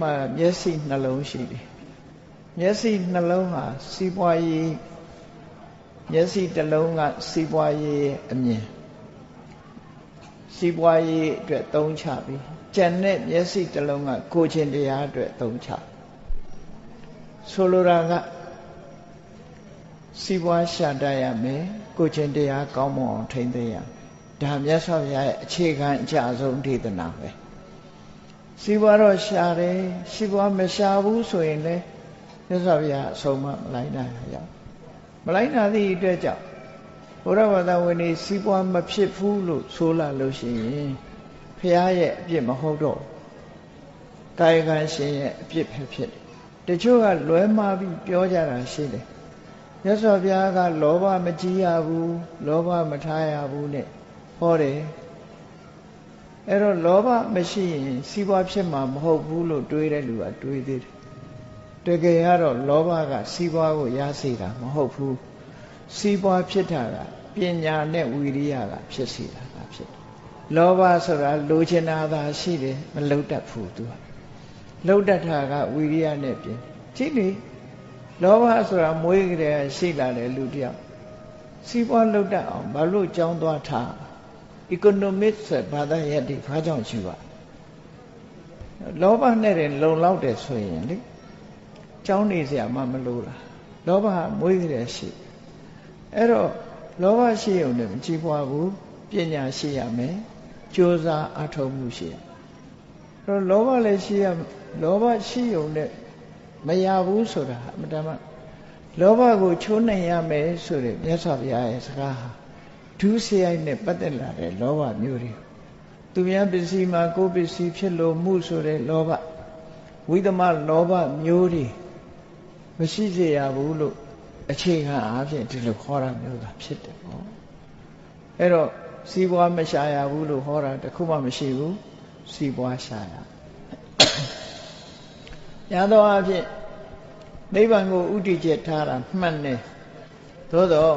မှာမျက်စိနှလုံးရှိတယ်မျက်စိနှလုံးဟာစီးပွားရေးမျက်စိတစ်လုံးကစီးပွားရေးအမြင်စီးပွားရေးအတွက်သုံးချပြီးကြံတဲ့မျက်စိတစ်လုံးကကိုချင်းတရားအတွက်သုံးချဆိုလိုတာကစီးပွားရှာတတ်ရမယ်ကိုချင်းတရားကောင်းမွန်အောင်ထိန်းသိမ်းရမယ်ဒါမြတ်စွာဘုရားရဲ့အခြေခံအကြဆုံးဒေသနာပဲ စီးပွားတော့ရှာတယ်စီးပွားမရှာဘူးဆိုရင်လည်းမြတ်စွာဘုရားအဆုံးမမလိုက်နိုင်ရအောင်မလိုက်နိုင်သည့်အတွက်ကြောင့်ဘုရားဘာသာဝင်တွေစီးပွားမဖြစ်ဘူးလို့ဆိုလာလို့ရှိရင်ဘုရားရဲ့အပြစ်မဟုတ်တော့ကာယကံရှင်ရဲ့အပြစ်ပဲဖြစ်တယ်တချို့ကလွဲမှားပြီးပြောကြတာရှိတယ်မြတ်စွာဘုရားကလောဘမကြီးရဘူးလောဘမထားရဘူးနဲ့ဟောတယ် အဲ့တော့လောဘမရှိရင်စီးပွားဖြစ်မှာမဟုတ်ဘူးလို့တွေးတဲ့လူကတွေးသေးတယ်တကယ်ကတော့လောဘကစီးပွားကိုရစေတာမဟုတ်ဘူးစီးပွားဖြစ်တာကပညာနဲ့ဝီရိယကဖြစ်စေတာကဖြစ်တယ်လောဘဆိုတာလိုချင်တာသာရှိတယ်မလုံတတ်ဘူးသူကလုံတတ်တာကဝီရိယနဲ့ပြင်ကြည့်လေလောဘဆိုတာမွေးကြတဲ့ရှိလာတဲ့လူတယောက်စီးပွားလုံတတ်အောင်ဘာလို့ကြောင်းသွားထား economic ဆိုဘာသာရပ်တွေဘာကြောင့်ရှိပါလောဘနဲ့တင်လုံလောက်တယ်ဆိုရင်လေကြောင်းနေစရာမှမလိုတာလောဘမွေးကြတယ်ရှိအဲ့တော့လောဘရှိရုံနဲ့မကြည်ပွားဘူးပညာရှိရမယ်ကြိုးစားအထောက်မှုရှိရအဲ့တော့လောဘလည်းရှိရလောဘရှိရုံနဲ့မရဘူးဆိုတာအမှန်တမ်းလောဘကိုချိုးနိုင်ရမယ်ဆိုတဲ့မြတ်စွာဘုရားရဲ့စကားဟာ ဒုစရိုက်နဲ့ပတ်သက်လာတဲ့လောဘမျိုးတွေသူများပစ္စည်းမှာကိုယ်ပစ္စည်းဖြစ်လို့မှုဆိုတဲ့လောဘဝိသမလောဘမျိုးတွေမရှိစေရဘူးလို့အခြေခံအားဖြင့်ဒီလိုခေါ်တာမျိုးသာဖြစ်တယ်ပေါ့အဲ့တော့စီးပွားမရှာရဘူးလို့ဟောတာတခုမှမရှိဘူးစီးပွားရှာရရသောအဖြစ်နိဗ္ဗာန်ကိုဥတည်ချက်ထားတာမှန်တယ်သို့တော့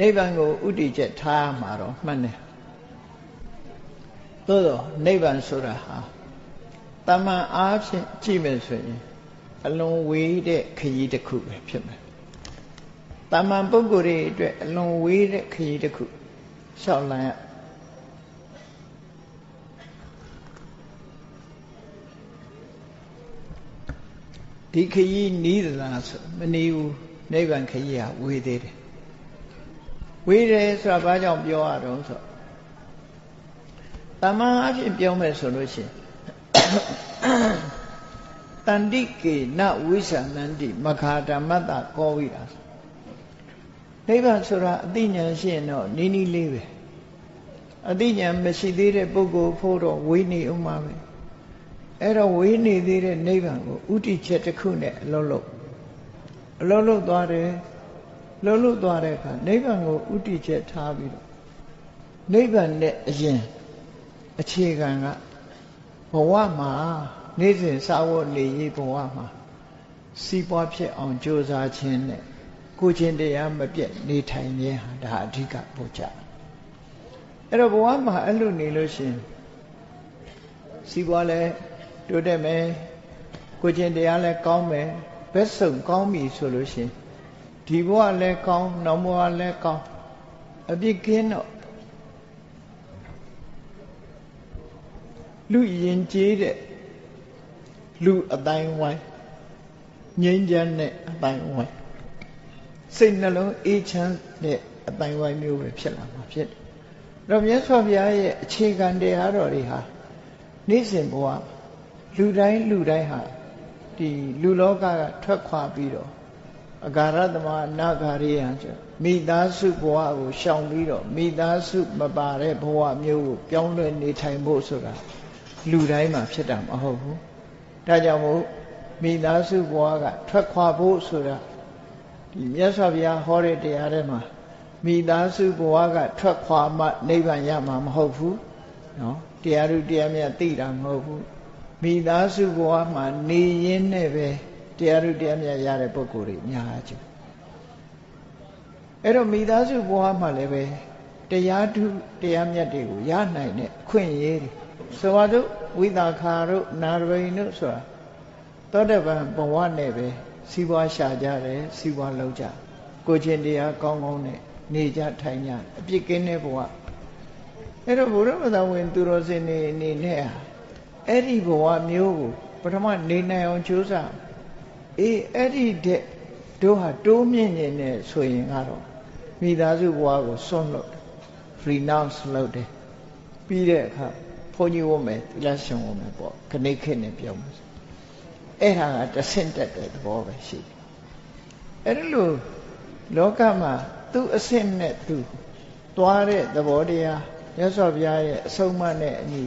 နိဗ္ဗာန်ကိုဥတည်ချက်ထားမှာတော့မှန်တယ်သို့တော့နိဗ္ဗာန်ဆိုတာဟာတမန်အားဖြင့်ကြည့်မယ်ဆိုရင်အလွန်ဝေးတဲ့ခရီးတစ်ခုပဲဖြစ်မယ်တမန်ပုဂ္ဂိုလ်တွေအတွက်အလွန်ဝေးတဲ့ခရီးတစ်ခုလျှောက်လန်းရဒီခရီးနီးသလားဆိုမနီးဘူးနိဗ္ဗာန်ခရီးဟာဝေးသေးတယ် ဝေးတယ်ဆိုတာဘာကြောင့်ပြောရတော့ဆိုတမန်အဖြစ်ပြောမယ်ဆိုလို့ရှိရင်တန္တိကေနဝိသနန္တိမခာဓမ္မတကောဝိတာနိဗ္ဗာန်ဆိုတာအသိဉာဏ်ရှိရင်တော့နီးနီးလေးပဲအသိဉာဏ်မရှိသေးတဲ့ပုဂ္ဂိုလ်ဖို့တော့ဝေးနေအောင်ပါပဲအဲ့တော့ဝေးနေသေးတဲ့နိဗ္ဗာန်ကိုဥတီချက်တစ်ခုနဲ့အလုံးလုံးအလုံးလုံးသွားတယ် လုံးလုံးသွားတဲ့အခါနိဗ္ဗာန်ကိုဥတီချက်ထားပြီးတော့နိဗ္ဗာန်နဲ့အရင်အခြေခံကဘဝမှာနေ့စဉ်စာဝတ်နေရေးဘဝမှာစီးပွားဖြစ်အောင်ကြိုးစားခြင်းနဲ့ကိုချင်းတရားမပြတ်နေထိုင်ခြင်းဟာဒါအဓိကပို့ကြအဲ့တော့ဘဝမှာအဲ့လိုနေလို့ရှင်စီးပွားလဲတိုးတက်မယ်ကိုချင်းတရားလဲကောင်းမယ်ဘက်စုံကောင်းပြီဆိုလို့ရှင် ဒီဘဝလဲကောင်းနောက်ဘဝလဲကောင်းအပြစ်ကင်းတော့လူရင်ကျေးတဲ့လူအတိုင်းဝိုင်းငြိမ်းချမ်းတဲ့အတိုင်းဝိုင်းစိတ်နှလုံးအေးချမ်းတဲ့အတိုင်းဝိုင်းမျိုးပဲဖြစ်လာမှာဖြစ်တယ်။တော့မြတ်စွာဘုရားရဲ့အခြေခံတရားတော်တွေဟာနေ့စဉ်ဘဝလူတိုင်းလူတိုင်းဟာဒီလူလောကကထွက်ခွာပြီးတော့ အဂါရသမနာဂါရိယံဆိုမိသားစုဘဝကိုရှောင်ပြီးတော့မိသားစုမပါတဲ့ဘဝမျိုးကိုပြောင်းလဲနေထိုင်ဖို့ဆိုတာလူတိုင်းမှာဖြစ်တာမဟုတ်ဘူးဒါကြောင့်မို့မိသားစုဘဝကထွက်ခွာဖို့ဆိုတာဒီမြတ်စွာဘုရားဟောတဲ့တရားထဲမှာမိသားစုဘဝကထွက်ခွာမှနိဗ္ဗာန်ရမှာမဟုတ်ဘူးနော်တရားဥတရားမြတ်သိတာမဟုတ်ဘူးမိသားစုဘဝမှာနေရင်းနဲ့ပဲ တရားဥတရားမြတ်ရတဲ့ပုဂ္ဂိုလ်တွေများကြအဲ့တော့မိသားစုဘဝမှာလည်းပဲတရားထုတရားမြတ်တွေကိုရနိုင်တဲ့အခွင့်အရေးတွေဆိုပါစို့ဝိသခာတို့နာရဝိန်တို့ဆိုတာသောတပန်ဘဝနဲ့ပဲစီးပွားရှာကြတယ်စီးပွားလုပ်ကြကိုချင်းတရားကောင်းကောင်းနဲ့နေကြထိုင်ကြအပြစ်ကင်းတဲ့ဘဝအဲ့တော့ဘုရားမသာဝင်သူတော်စင်နေအနေနဲ့ဟာအဲ့ဒီဘဝမျိုးကိုပထမနေနိုင်အောင်ကြိုးစား အေးအဲ့ဒီတဲ့တို့ဟာတိုးမြင့်နေနေဆိုရင်ကတော့မိသားစုဘဝကိုစွန့်လွတ် renounce လုပ်တယ်ပြီးတဲ့အခါဘုန်းကြီးဝတ်မယ်သီလရှင်ဝတ်မယ်ပေါ့ခဏိခေတ်နဲ့ပြောမယ်အဲ့ဟာကတဆင့်တက်တဲ့သဘောပဲရှိတယ်အဲ့ဒီလိုလောကမှာသူ့အဆင့်နဲ့သူသွားတဲ့သဘောတရားမြတ်စွာဘုရားရဲ့အဆုံးအမနဲ့အညီ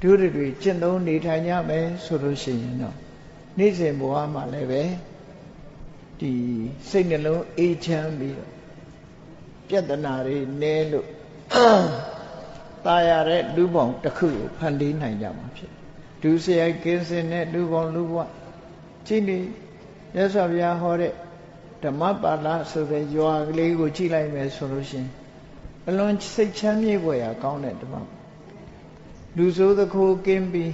ဒုရတွေကျင့်သုံးနေထိုင်ကြမယ်ဆိုလို့ရှိရင်တော့ နေ့စဉ်ဘဝမှာလည်းပဲဒီစိတ်နှလုံးအေးချမ်းပြီးတော့ပြဿနာတွေနည်းလို့ตายရတဲ့လူပေါင်းတစ်ခုကိုဖန်တီးနိုင်ကြမှာဖြစ်ဒုစရိုက်ကင်းစင်တဲ့လူပေါင်းလူဘဝကြည့်နေရသော်ဘုရားဟောတဲ့ဓမ္မပါဠဆိုတဲ့ရွာကလေးကိုကြည့်လိုက်မယ်ဆိုလို့ရှိရင်အလွန်စိတ်ချမ်းမြေ့ဖွယ်ရာကောင်းတဲ့ဓမ္မလူဆိုးသခိုးကင်းပြီး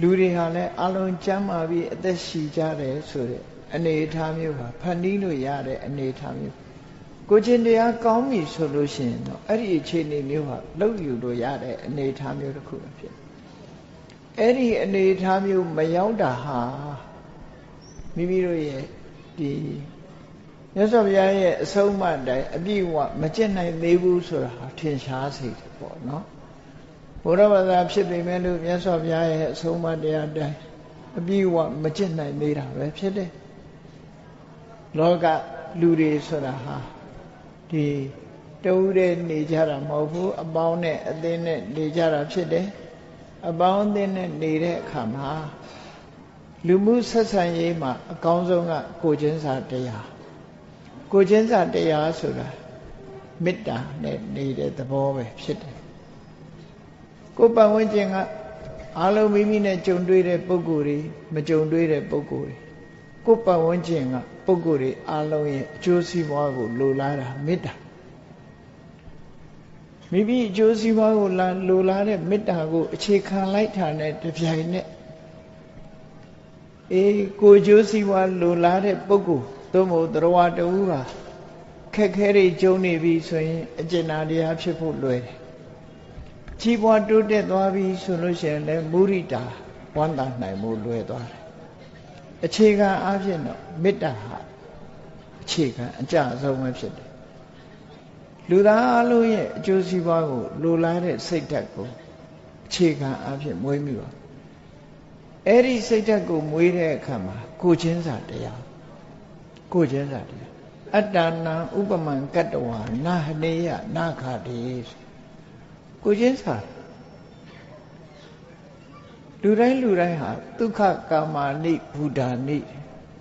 လူတွေဟာလည်းအလုံးကျမ်းမာပြီးအသက်ရှည်ကြတယ်ဆိုတဲ့အနေအထားမျိုးဟာဖန်တီးလို့ရတဲ့အနေအထားမျိုးကိုချင်းတရားကောင်းပြီဆိုလို့ရှိရင်တော့အဲ့ဒီအခြေအနေမျိုးဟာလောက်ယူလို့ရတဲ့အနေအထားမျိုးတစ်ခုပဲဖြစ်အဲ့ဒီအနေအထားမျိုးမရောက်တာဟာမိမိတို့ရဲ့ဒီမြတ်စွာဘုရားရဲ့အဆုံးအမတိုင်းအပြည့်အဝမကျင့်နိုင်သေးဘူးဆိုတာဟာထင်ရှားစေတယ်ပေါ့နော် ဘုရားဘာသာဖြစ်ပေမဲ့လို့မြတ်စွာဘုရားရဲ့အဆုံးအမတရားတိုင်းအပြည့်အဝမကျင့်နိုင်သေးတာပဲဖြစ်တယ်လောကလူတွေဆိုတာဟာဒီတူတဲ့နေကြတာမဟုတ်ဘူးအပေါင်းနဲ့အသင်းနဲ့နေကြတာဖြစ်တယ်အပေါင်းအသင်းနဲ့နေတဲ့အခါမှာလူမှုဆက်ဆံရေးမှာအကောင်းဆုံးကကိုချင်းစာတရားကိုချင်းစာတရားဆိုတာမေတ္တာနဲ့နေတဲ့သဘောပဲဖြစ်တယ် ကိုပတ်ဝန်းကျင်ကအားလုံးမိမိနဲ့ကြုံတွေ့တဲ့ပုံကိုယ်တွေမကြုံတွေ့တဲ့ပုံကိုယ်တွေကိုပတ်ဝန်းကျင်ကပုံကိုယ်တွေအားလုံးရဲ့အကျိုးစီးပွားကိုလိုလားတာမေတ္တာမိမိအကျိုးစီးပွားကိုလာလိုလားတဲ့မေတ္တာကိုအခြေခံလိုက်တာနဲ့တပြိုင်နက်အေးကိုကျိုးစီးပွားလိုလားတဲ့ပုဂ္ဂိုလ်သို့မဟုတ်တရားတူဟာခက်ခဲတွေကြုံနေပြီဆိုရင်အကျဉ်းနာတရားဖြစ်ဖို့လွယ်တယ် ကြီးပွားတိုးတက်သွားပြီဆိုလို့ရှိရင်လည်းမုရိတာဝန္တာနိုင်မှုလွယ်သွားတယ်အခြေခံအားဖြင့်တော့မေတ္တာဟာအခြေခံအကြအဆုံးပဲဖြစ်တယ်လူသားအလုံးရဲ့အကျိုးစီးပွားကိုလိုလားတဲ့စိတ်ဓာတ်ကိုအခြေခံအားဖြင့်မွေးမိပါအဲ့ဒီစိတ်ဓာတ်ကိုမွေးတဲ့အခါမှာကိုချင်းစာတရားကိုချင်းစာတရားအတ္တနာဥပမံကတ္တဝါနာဟနေယနာခတိ ကိုချင်းစာလူတိုင်းလူတိုင်းဟာဒုက္ခကာမာနိဘူဒာနိ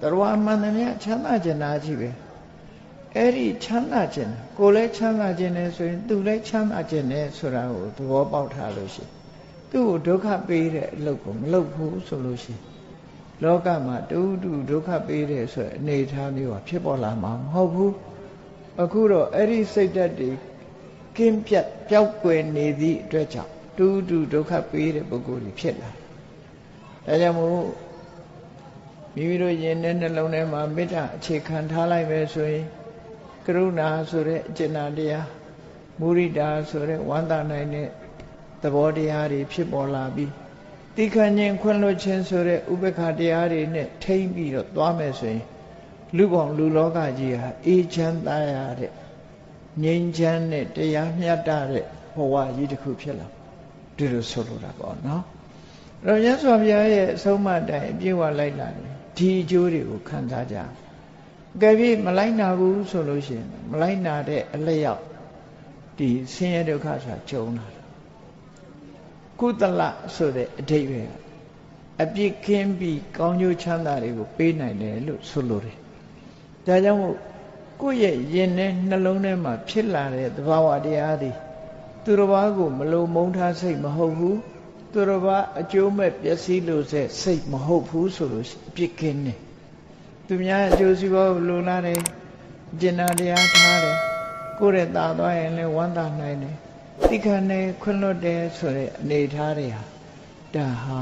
တရဝမှန်သမျှချမ်းသာခြင်းနာကြီးပဲအဲ့ဒီချမ်းသာခြင်းကိုလည်းချမ်းသာခြင်းနဲ့ဆိုရင်သူလည်းချမ်းသာခြင်းနဲ့ဆိုတာကိုသဘောပေါက်ထားလို့ရှိရင်သူ့ကိုဒုက္ခပေးတဲ့အလုပ်ကိုမလုပ်ဘူးဆိုလို့ရှိရင်လောကမှာတူတူဒုက္ခပေးတယ်ဆိုတဲ့အနေအထားမျိုးကဖြစ်ပေါ်လာမှာမဟုတ်ဘူးအခုတော့အဲ့ဒီစိတ်ဓာတ်တွေ ကင်းပြတ်ပျောက်ကွယ်နေသည့်အတွက်ကြောင့်တူတူဒုက္ခပေးတဲ့ပုဂ္ဂိုလ်တွေဖြစ်လာဒါကြောင့်မို့မိမိတို့ယင်တဲ့နှလုံးထဲမှာမေတ္တာအခြေခံထားလိုက်ပဲဆိုရင်ကရုဏာဆိုတဲ့အကျဉ်းတရားမုရိတာဆိုတဲ့ဝန္တာနိုင်တဲ့သဘောတရားတွေဖြစ်ပေါ်လာပြီးတိခဏ်ချင်းခွင့်လွှတ်ခြင်းဆိုတဲ့ဥပ္ပခတရားတွေနဲ့ထိမ့်ပြီးတော့သွားမယ်ဆိုရင်လူပေါင်းလူလောကကြီးဟာအေးချမ်းသာရတဲ့ ငြိမ်းချမ်းတဲ့တရားမျှတတဲ့ဘဝကြီးတစ်ခုဖြစ်လာဒီလိုဆိုလိုတာပေါ့နော်အဲ့တော့မြတ်စွာဘုရားရဲ့အဆုံးအမတိုင်းအပြည့်ဝလိုက်လာတယ်ဒီအကျိုးတွေကိုခံစားကြအကယ်၍မလိုက်နာဘူးဆိုလို့ရှိရင်မလိုက်နာတဲ့အလျောက်ဒီဆင်းရဲဒုက္ခဆိုတာကြုံလာကုသလဆိုတဲ့အဓိပ္ပာယ်အပြစ်ကင်းပြီးကောင်းကျိုးချမ်းသာတွေကိုပေးနိုင်တယ်လို့ဆိုလိုတယ်။ဒါကြောင့်မို့ ကိုယ့်ရဲ့ယင်နဲ့နှလုံးထဲမှာဖြစ်လာတဲ့သဘာဝတရားတွေသူတစ်ပါးကိုမလုံမုန်းထားစိတ်မဟုတ်ဘူးသူတစ်ပါးအကျိုးမဲ့ပျက်စီးလို့တဲ့စိတ်မဟုတ်ဘူးဆိုလို့အပြစ်ကင်းတယ်။သူများအကျိုးစီးပွားကိုလိုလားတယ်ကျင်နာတရားထားတယ်ကိုယ်ရဲ့ตาသွားရင်လည်းဝမ်းသာနိုင်တယ်တိခဏနဲ့ခွင့်လွတ်တယ်ဆိုတဲ့အနေထားတွေဟာဒါဟာ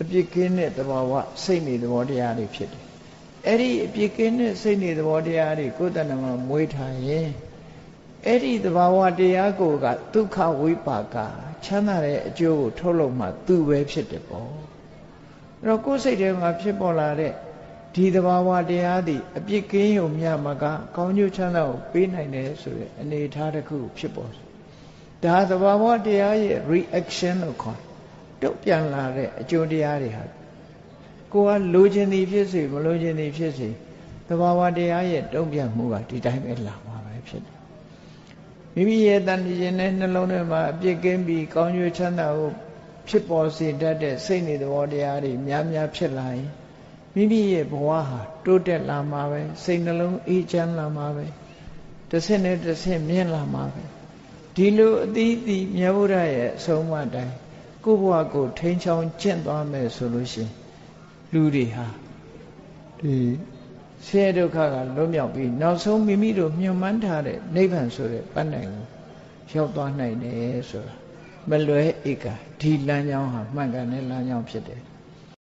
အပြစ်ကင်းတဲ့သဘာဝစိတ်နေသဘောတရားတွေဖြစ်တယ် အဲ့ဒီအပြစ်ကင်းတဲ့စိတ်နေသဘောတရားတွေကိုယ်တဏ္ဍမှာမွေးထားရင်အဲ့ဒီသဘာဝတရားကိုကဒုက္ခဝိပါကချမ်းသာတဲ့အကျိုးကိုထုတ်လုပ်မှသူပဲဖြစ်တယ်ပေါ့အဲ့တော့ကိုယ်စိတ်ထဲမှာဖြစ်ပေါ်လာတဲ့ဒီသဘာဝတရားသည်အပြစ်ကင်းရုံမြမကကောင်းကျိုးချမ်းသာကိုပေးနိုင်တယ်ဆိုတဲ့အနေအထားတစ်ခုဖြစ်ပေါ်တယ်ဒါသဘာဝတရားရဲ့ reaction လို့ခေါ်တုတ်ပြန်လာတဲ့အကျိုးတရားတွေဟာ ကိုကလိုချင်သည်ဖြစ်စေမလိုချင်သည်ဖြစ်စေသဘာဝတရားရဲ့တုံ့ပြန်မှုကဒီတိုင်းပဲလာမှာပဲဖြစ်တယ်မိမိရဲ့တန်တခြင်းနဲ့နှလုံးထဲမှာအပြစ်ကင်းပြီးကောင်းကျိုးချမ်းသာကိုဖြစ်ပေါ်စေတတ်တဲ့စိတ်နေသဘောတရားတွေများများဖြစ်လာရင်မိမိရဲ့ဘဝဟာတိုးတက်လာမှာပဲစိတ်နှလုံးအေးချမ်းလာမှာပဲတစ်ဆင့်နဲ့တစ်ဆင့်မြင့်လာမှာပဲဒီလိုအသီးသီးမြတ်ဗုဒ္ဓရဲ့အဆုံးအမတိုင်းကိုယ့်ဘဝကိုထိန်းချောင်းကျင့်သွားမယ်ဆိုလို့ရှိရင် လူတွေဟာဒီဆင်းရဲဒုက္ခကလွတ်မြောက်ပြီးနောက်ဆုံးမိမိတို့မြုံမှန်းထားတဲ့နိဗ္ဗာန်ဆိုတဲ့ပန်းတိုင်ကိုရောက်သွားနိုင်တယ်ဆိုတာမလွဲဧကဒီလမ်းကြောင်းဟာမှန်ကန်တဲ့လမ်းကြောင်းဖြစ်တယ်